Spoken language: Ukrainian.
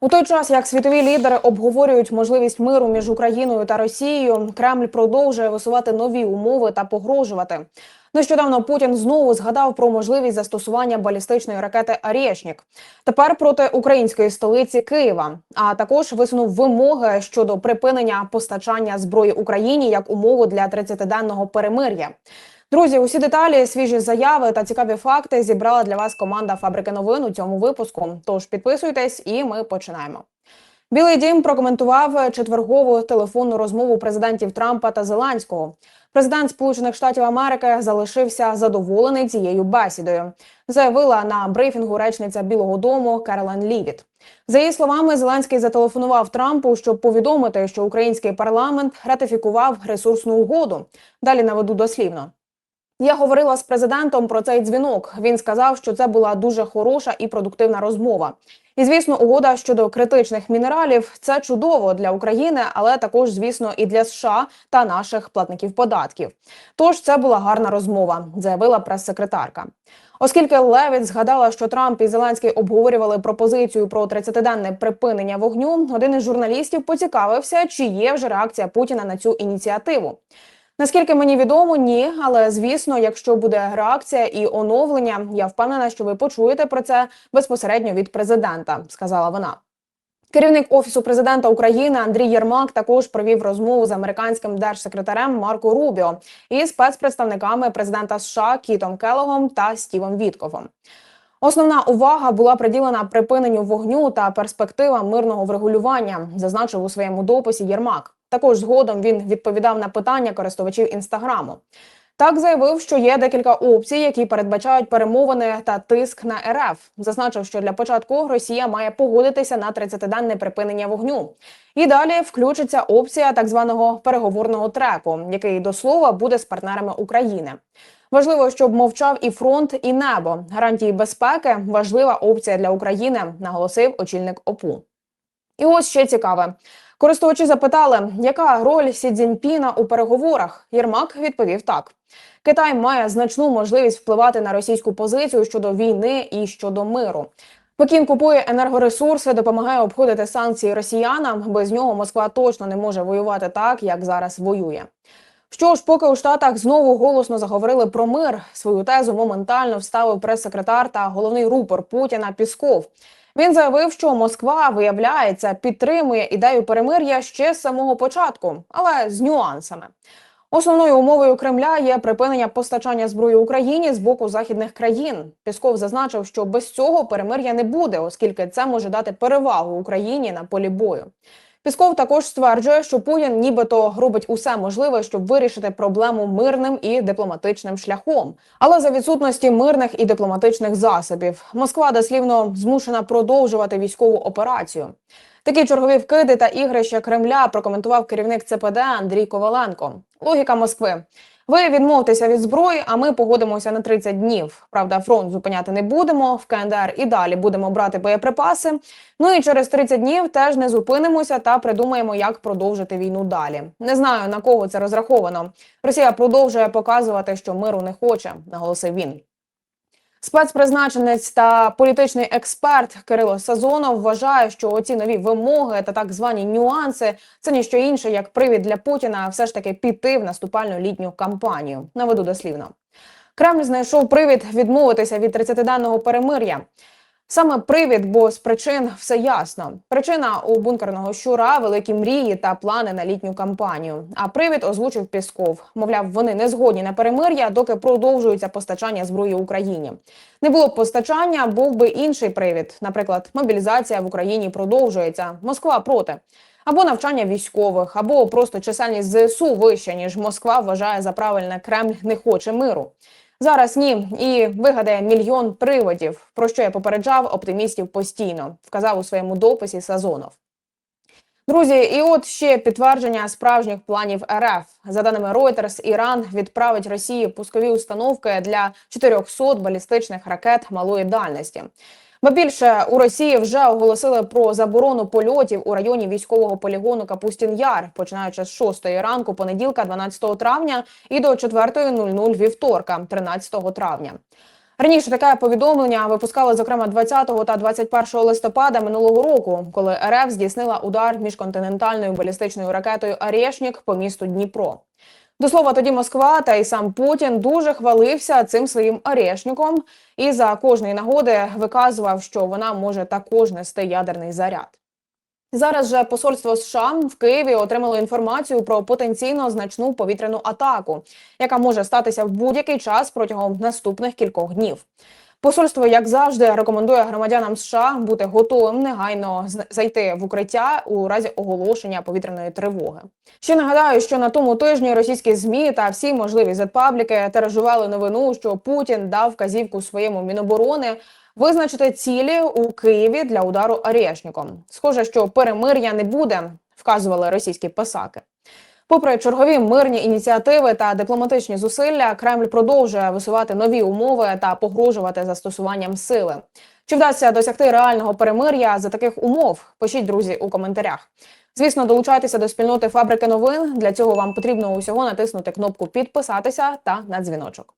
У той час, як світові лідери обговорюють можливість миру між Україною та Росією, Кремль продовжує висувати нові умови та погрожувати. Нещодавно Путін знову згадав про можливість застосування балістичної ракети «Арєшнік». Тепер проти української столиці Києва. А також висунув вимоги щодо припинення постачання зброї Україні як умову для 30-денного перемир'я. Друзі, усі деталі, свіжі заяви та цікаві факти зібрала для вас команда Фабрики новин у цьому випуску. Тож підписуйтесь, і ми починаємо. Білий дім прокоментував четвергову телефонну розмову президентів Трампа та Зеленського. Президент Сполучених Штатів Америки залишився задоволений цією бесідою. Заявила на брифінгу речниця Білого Дому Керолен Лівіт. За її словами, Зеленський зателефонував Трампу, щоб повідомити, що український парламент ратифікував ресурсну угоду. Далі наведу дослівно. Я говорила з президентом про цей дзвінок. Він сказав, що це була дуже хороша і продуктивна розмова. І звісно, угода щодо критичних мінералів це чудово для України, але також, звісно, і для США та наших платників податків. Тож це була гарна розмова, заявила прес-секретарка. Оскільки Левіт згадала, що Трамп і Зеленський обговорювали пропозицію про 30-денне припинення вогню, один із журналістів поцікавився, чи є вже реакція Путіна на цю ініціативу. Наскільки мені відомо, ні. Але звісно, якщо буде реакція і оновлення, я впевнена, що ви почуєте про це безпосередньо від президента, сказала вона. Керівник офісу президента України Андрій Єрмак також провів розмову з американським держсекретарем Марко Рубіо і спецпредставниками президента США Кітом Келогом та Стівом Вітковом. Основна увага була приділена припиненню вогню та перспективам мирного врегулювання, зазначив у своєму дописі Єрмак. Також згодом він відповідав на питання користувачів інстаграму. Так заявив, що є декілька опцій, які передбачають перемовини та тиск на РФ. Зазначив, що для початку Росія має погодитися на 30-денне припинення вогню. І далі включиться опція так званого переговорного треку, який до слова буде з партнерами України. Важливо, щоб мовчав і фронт, і небо. Гарантії безпеки важлива опція для України, наголосив очільник ОПУ. І ось ще цікаве. Користувачі запитали, яка роль Сі Цзіньпіна у переговорах. Єрмак відповів так: Китай має значну можливість впливати на російську позицію щодо війни і щодо миру. Пекін купує енергоресурси, допомагає обходити санкції росіянам. Без нього Москва точно не може воювати так, як зараз воює. Що ж, поки у Штатах знову голосно заговорили про мир, свою тезу моментально вставив прес-секретар та головний рупор Путіна Пісков. Він заявив, що Москва виявляється підтримує ідею перемир'я ще з самого початку, але з нюансами. Основною умовою Кремля є припинення постачання зброї Україні з боку західних країн. Пісков зазначив, що без цього перемир'я не буде, оскільки це може дати перевагу Україні на полі бою. Пісков також стверджує, що Путін нібито робить усе можливе, щоб вирішити проблему мирним і дипломатичним шляхом. Але за відсутності мирних і дипломатичних засобів Москва дослівно змушена продовжувати військову операцію. Такі чергові вкиди та ігрища Кремля прокоментував керівник ЦПД Андрій Коваленко. Логіка Москви. Ви відмовтеся від зброї, а ми погодимося на 30 днів. Правда, фронт зупиняти не будемо. В КНДР і далі будемо брати боєприпаси. Ну і через 30 днів теж не зупинимося та придумаємо, як продовжити війну далі. Не знаю на кого це розраховано. Росія продовжує показувати, що миру не хоче, наголосив він. Спецпризначенець та політичний експерт Кирило Сазонов вважає, що оці нові вимоги та так звані нюанси це ніщо інше як привід для Путіна все ж таки піти в наступальну літню кампанію. Наведу дослівно. Кремль знайшов привід відмовитися від 30-денного перемир'я. Саме привід, бо з причин все ясно. Причина у бункерного щура великі мрії та плани на літню кампанію. А привід озвучив Пісков. Мовляв, вони не згодні на перемир'я, доки продовжується постачання зброї Україні. Не було б постачання, був би інший привід. Наприклад, мобілізація в Україні продовжується. Москва проти. Або навчання військових, або просто чисельність ЗСУ вища, ніж Москва вважає за правильне Кремль не хоче миру. Зараз ні, і вигадає мільйон приводів, про що я попереджав оптимістів постійно, вказав у своєму дописі Сазонов. Друзі, і от ще підтвердження справжніх планів РФ. За даними Reuters, Іран відправить Росії пускові установки для 400 балістичних ракет малої дальності. Ба більше у Росії вже оголосили про заборону польотів у районі військового полігону Капустін Яр, починаючи з 6 ранку понеділка, 12 травня, і до 4.00 вівторка, 13 травня. Раніше таке повідомлення випускали зокрема 20 та 21 листопада минулого року, коли РФ здійснила удар міжконтинентальною балістичною ракетою «Арєшнік» по місту Дніпро. До слова, тоді Москва та й сам Путін дуже хвалився цим своїм орешником і за кожної нагоди виказував, що вона може також нести ядерний заряд. Зараз же посольство США в Києві отримало інформацію про потенційно значну повітряну атаку, яка може статися в будь-який час протягом наступних кількох днів. Посольство, як завжди, рекомендує громадянам США бути готовим негайно зайти в укриття у разі оголошення повітряної тривоги. Ще нагадаю, що на тому тижні російські змі та всі можливі зетпабліки тиражували новину, що Путін дав вказівку своєму міноборони визначити цілі у Києві для удару Арєшніком. Схоже, що перемир'я не буде, вказували російські писаки. Попри чергові мирні ініціативи та дипломатичні зусилля, Кремль продовжує висувати нові умови та погрожувати застосуванням сили. Чи вдасться досягти реального перемир'я за таких умов? Пишіть друзі у коментарях. Звісно, долучайтеся до спільноти фабрики новин. Для цього вам потрібно усього натиснути кнопку підписатися та на дзвіночок.